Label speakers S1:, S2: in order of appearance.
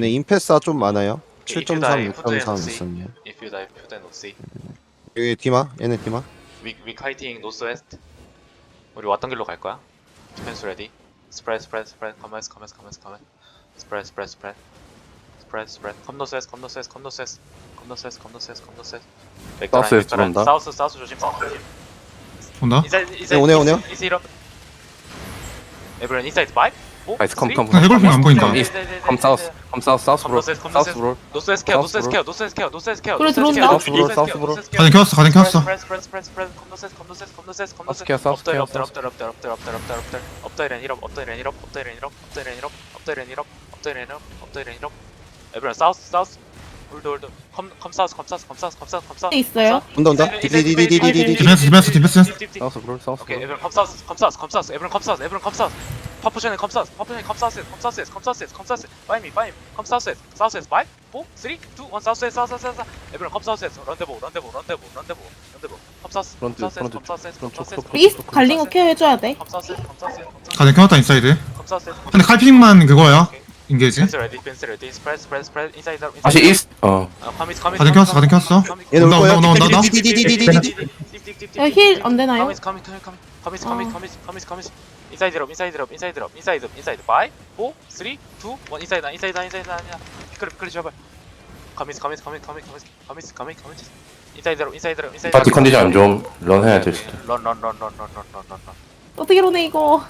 S1: 얘네 임페사 좀 많아요.
S2: If you
S1: 7.3, die,
S2: put the
S1: 6.3
S2: NOC.
S1: 있었네요.
S2: If you die, put the NOC.
S1: 여기 디마? 얘네 디마?
S2: We we fighting north west. 우리 왔던 길로 갈 거야. Defense ready. Spread, spread, spread. Commence, commence, commence, commence. Spread, spread, spread. Spread, spread. Come north west, come north west, come north west. Come north west, come north west, come north
S3: west. Back line, Southwest back line. 들어온다.
S2: South, south 조심, south 조심.
S4: 온다?
S2: 이제
S1: 이제 오네요, 오네요.
S2: 이제 이런 에브리언 인사이드 5 4
S3: 나이스 컴 컴.
S4: 나 해골핑 안 보인다.
S3: 컴 사우스. 컴 사우스 사우스 브로.
S2: 컴
S3: 사우스. 브로.
S2: 노스웨스트 케어
S3: 사우스
S2: 노스웨스트 케어 노스웨스트 케어 노스웨스트 케어
S5: 그래, 들어온다.
S3: 사우스 브로.
S4: 가든 켰어 가든 켰어
S2: 스프레드 스프레드 스프레드 스프레드 컴노세스 컴노세스 컴노세스 컴노세스
S3: 케어, 사우스 케어,
S2: 업다일
S3: 사우스.
S2: 업다일 업다일 업다일 업다일 업다일 업다일 앤 힐업 업다일 앤 힐업 업다일 앤 힐업 업다일 앤 힐업 업다일 앤 힐업 업다일 앤 힐업 업다일 앤 힐업 에브리언 사우스 사우스 올드 올드 컴 컴사우스 컴사우스 컴사우스 컴사우스 컴사우스
S5: 있어요?
S1: 온다 온다 디디디디디디디
S4: 디펜스, 디펜스, 디펜스.
S3: 사우스 브롤 사우스
S2: 오케이 에브런 컴사우스 컴사우스 컴사우스 에브런 컴사우스 에브런 컴사우스 파포션에 컴사우스 파포션에 컴사우스 컴사우스 컴사우스 컴사우스 파이미 파이미 컴사우스 사우스 5 4 3 2 1 사우스 사우스 사우스 에브런 컴사우스 런데보 런데보 런데보 런데보 런데보 컴사우스
S3: 프론트,
S2: 컴사우스
S3: 프론트.
S2: 컴사우스
S3: 프론트,
S2: 컴사우스
S3: 프론트.
S5: 미스 갈링 오케어 해줘야 돼.
S2: 컴사우스 컴사우스 컴사우스
S4: 가장 켜놨다 인사이드
S2: 컴사우스
S4: 근데 칼핑만 그거야 인게이지
S2: 펜스 레디 펜스 레디 스프레드 스프레드 스프레드 인사이드 아웃
S3: 다시 이스트. 어.
S4: 가든 켰어 가든 켰어
S1: 올
S4: 온다,
S1: 거야.
S4: 온다, 온다, 온다.
S5: 힐 안 되나요?
S2: 인사이드 업 인사이드 업 인사이드 업 인사이드 업 인사이드 5 4 3 2 1 인사이드 나 인사이드 나 인사이드 나 피클 피클 잡아 커미스 커미스 커미스 커미스 커미스 커미스 커미스 인사이드 업 인사이드 업 인사이드
S3: 파티 컨디션 안 좋음. 런 해야 될 수도.
S2: 런런런런런런런런
S5: 어떻게 이러네 이거.